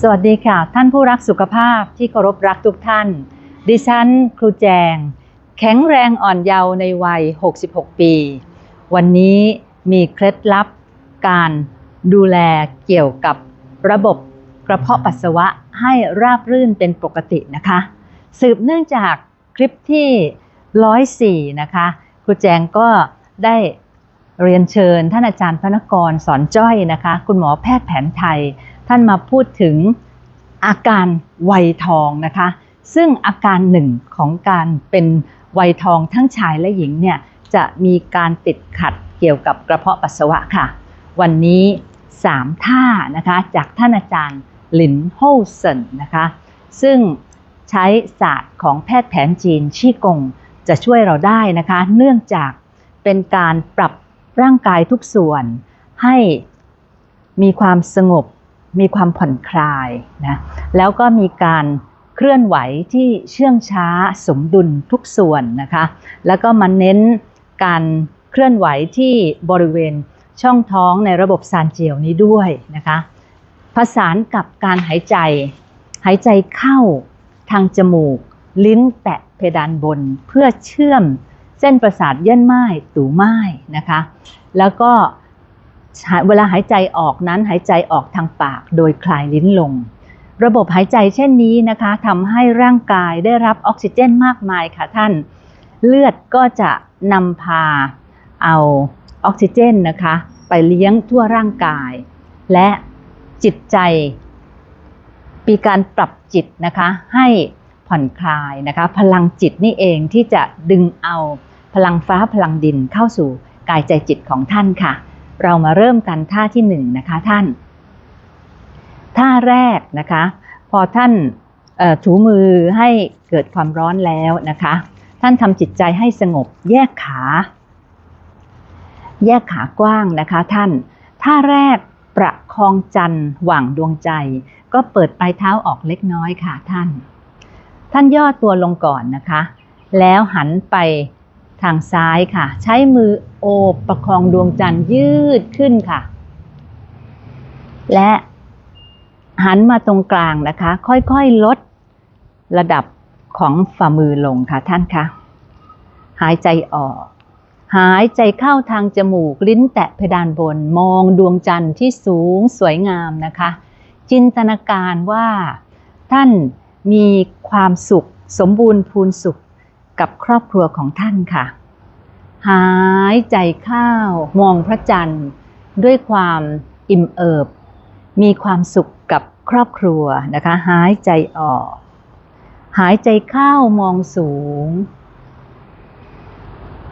สวัสดีค่ะ ท่านผู้รักสุขภาพที่เคารพรักทุกท่าน ดิฉัน ครูแจง แข็งแรงอ่อนเยาว์ในวัย 66 ปี วันนี้มีเคล็ดลับการดูแลเกี่ยวกับระบบกระเพาะปัสสาวะให้ราบรื่นเป็นปกตินะคะ สืบเนื่องจากคลิปที่ 104 นะคะ ครูแจงก็ได้เรียนเชิญท่านอาจารย์พนกรสอนจ้อยนะคะ คุณหมอแพทย์แผนไทย ท่านมาพูดถึงอาการวัยทองนะคะ ซึ่งอาการหนึ่งของการเป็นวัยทองทั้งชายและหญิงเนี่ยจะมีการติดขัดเกี่ยวกับกระเพาะปัสสาวะค่ะ วันนี้3ท่านะคะจากท่านอาจารย์หลินโฮเซนนะคะ ซึ่งใช้ศาสตร์ของแพทย์แผนจีนชี่กงจะช่วยเราได้นะคะ เนื่องจากเป็นการปรับร่างกายทุกส่วนให้มีความสงบ มีความผ่อนคลายนะแล้วก็มีการเคลื่อนไหวที่เชื่องช้าสมดุลทุกส่วนนะคะ แล้วก็มาเน้นการเคลื่อนไหวที่บริเวณช่องท้องในระบบซานเจียวนี้ด้วยนะคะผสานกับการหายใจ หายใจเข้าทางจมูก ลิ้นแตะเพดานบนเพื่อเชื่อมเส้นประสาทเยื่นไม้ตูไม้นะคะ แล้วก็ เวลาหายใจออกนั้นหายใจออกทางปากโดยคลายลิ้นลง ระบบหายใจเช่นนี้นะคะทำให้ร่างกายได้รับออกซิเจนมากมายค่ะท่าน เลือดก็จะนำพาเอาออกซิเจนนะคะไปเลี้ยงทั่วร่างกาย และจิตใจมีการปรับจิตนะคะให้ผ่อนคลายนะคะพลังจิตนี่เองที่จะดึงเอาพลังฟ้าพลังดินเข้าสู่กายใจจิตของท่านค่ะ เรามาเริ่มกันท่าที่หนึ่งนะคะท่าน ท่าแรกนะคะ พอท่านถูมือให้เกิดความร้อนแล้วนะคะ ท่านทำจิตใจให้สงบแยกขา แยกขากว้างนะคะท่าน ท่าแรกประคองจันทร์หว่างดวงใจ ก็เปิดปลายเท้าออกเล็กน้อยค่ะท่าน ท่านย่อตัวลงก่อนนะคะ แล้วหันไป ทางซ้ายค่ะ ใช้มือโอบประคองดวงจันทร์ยืดขึ้นค่ะ และหันมาตรงกลางนะคะ ค่อยๆลดระดับของฝ่ามือลงค่ะท่านคะหายใจออก หายใจเข้าทางจมูกลิ้นแตะเพดานบนมองดวงจันทร์ที่สูงสวยงามนะคะ จินตนาการว่าท่านมีความสุขสมบูรณ์พูนสุข กับครอบครัวของท่านค่ะ หายใจเข้ามองพระจันทร์ ด้วยความอิ่มเอิบ มีความสุขกับครอบครัวนะคะ หายใจออก หายใจเข้ามองสูง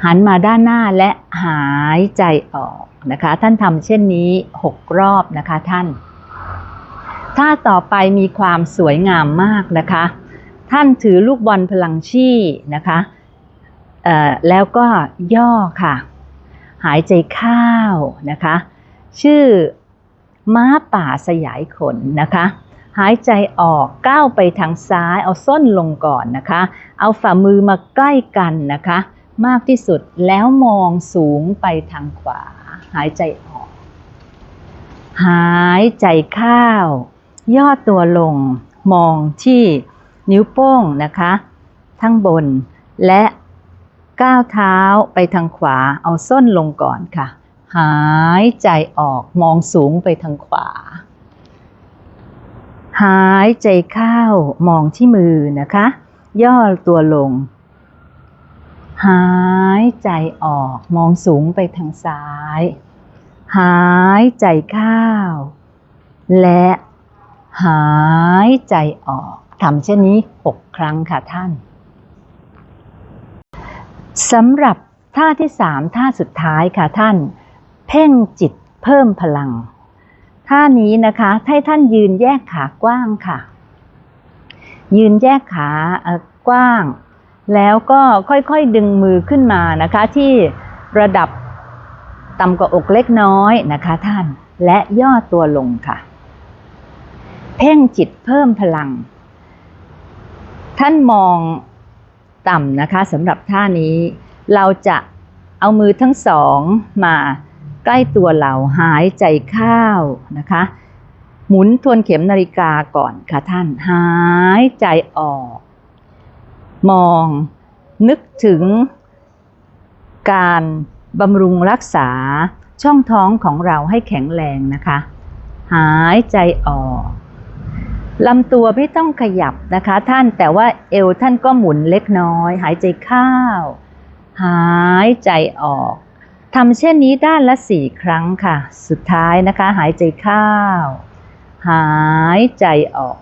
หันมาด้านหน้าและหายใจออกนะคะ ท่านทำเช่นนี้6รอบนะคะท่าน ถ้าต่อไปมีความสวยงามมากนะคะ ท่านถือลูกบอลพลังชี่นะคะแล้วก็ย่อค่ะ หายใจเข้านะคะ ชื่อม้าป่าสยายขนนะคะ หายใจออกก้าวไปทางซ้ายเอาส้นลงก่อนนะคะ เอาฝ่ามือมาใกล้กันนะคะ มากที่สุดแล้วมองสูงไปทางขวา หายใจออก หายใจเข้าย่อตัวลงมองที่ นิ้วโป้งนะคะทั้งบนและก้าวเท้าไปทางขวาเอาส้นลงก่อนค่ะ หายใจออกมองสูงไปทางขวา หายใจเข้ามองที่มือนะคะ ย่อตัวลง หายใจออกมองสูงไปทางซ้าย หายใจเข้าและหายใจออก ทำเช่นนี้ 6 ครั้งค่ะท่านสำหรับท่าที่3ท่าสุดท้ายค่ะท่าน เพ่งจิตเพิ่มพลัง ท่านี้นะคะให้ท่านยืนแยกขากว้างค่ะ ยืนแยกขากว้าง แล้วก็ค่อยๆดึงมือขึ้นมานะคะ ที่ระดับต่ำกว่าอกเล็กน้อยนะคะท่านและย่อตัวลงค่ะ เพ่งจิตเพิ่มพลัง ท่านมองต่ำนะคะสำหรับท่านี้ เราจะเอามือทั้งสองมาใกล้ตัวเราหายใจเข้านะคะ หมุนทวนเข็มนาฬิกาก่อนค่ะท่านหายใจออก มองนึกถึงการบำรุงรักษาช่องท้องของเราให้แข็งแรงนะคะ หายใจออก ลำตัวไม่ต้องขยับนะคะท่านแต่ว่าเอวท่านก็หมุนเล็กน้อย หายใจเข้าหายใจออกทำเช่นนี้ด้านละสี่ครั้งค่ะ สุดท้ายนะคะ หายใจเข้าหายใจออก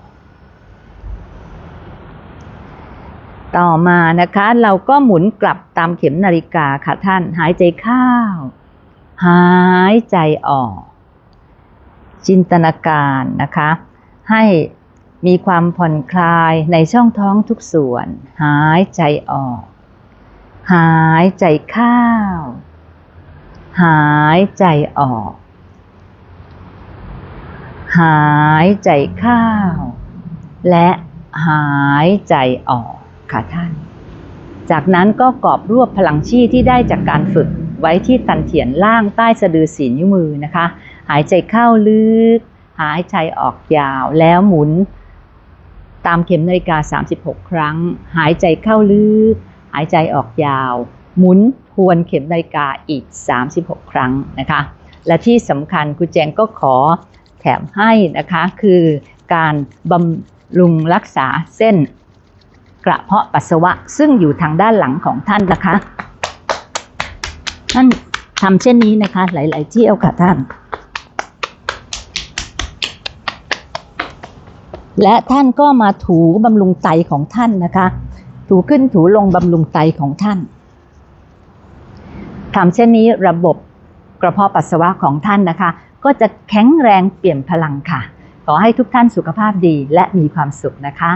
ต่อมานะคะ เราก็หมุนกลับตามเข็มนาฬิกาค่ะท่าน หายใจเข้าหายใจออก จินตนาการนะคะ ให้ มีความผ่อนคลายในช่องท้องทุกส่วน หายใจออก หายใจเข้าหายใจออก หายใจเข้าและหายใจออกค่ะท่าน จากนั้นก็กอบรวบพลังชีที่ได้จากการฝึกไว้ที่ตันเถียนล่างใต้สะดือสีนิ้วมือนะคะ หายใจเข้าลึก หายใจออกยาวแล้วหมุน ตามเข็มนาฬิกา 36 ครั้ง หายใจเข้าลึก หายใจออกยาว หมุนทวนเข็มนาฬิกาอีก 36 ครั้งนะคะ และที่สำคัญครูแจงก็ขอแถมให้นะคะคือการบำรุงรักษาเส้นกระเพาะปัสสาวะซึ่งอยู่ทางด้านหลังของท่านนะคะ ท่านทำเช่นนี้นะคะ หลายๆเที่ยวค่ะท่าน และท่านก็มาถูบำรุงไตของท่านนะคะ ถูขึ้นถูลงบำรุงไตของท่านทำเช่นนี้ระบบกระเพาะปัสสาวะของท่านนะคะ ก็จะแข็งแรงเปลี่ยนพลังค่ะ ขอให้ทุกท่านสุขภาพดีและมีความสุขนะคะ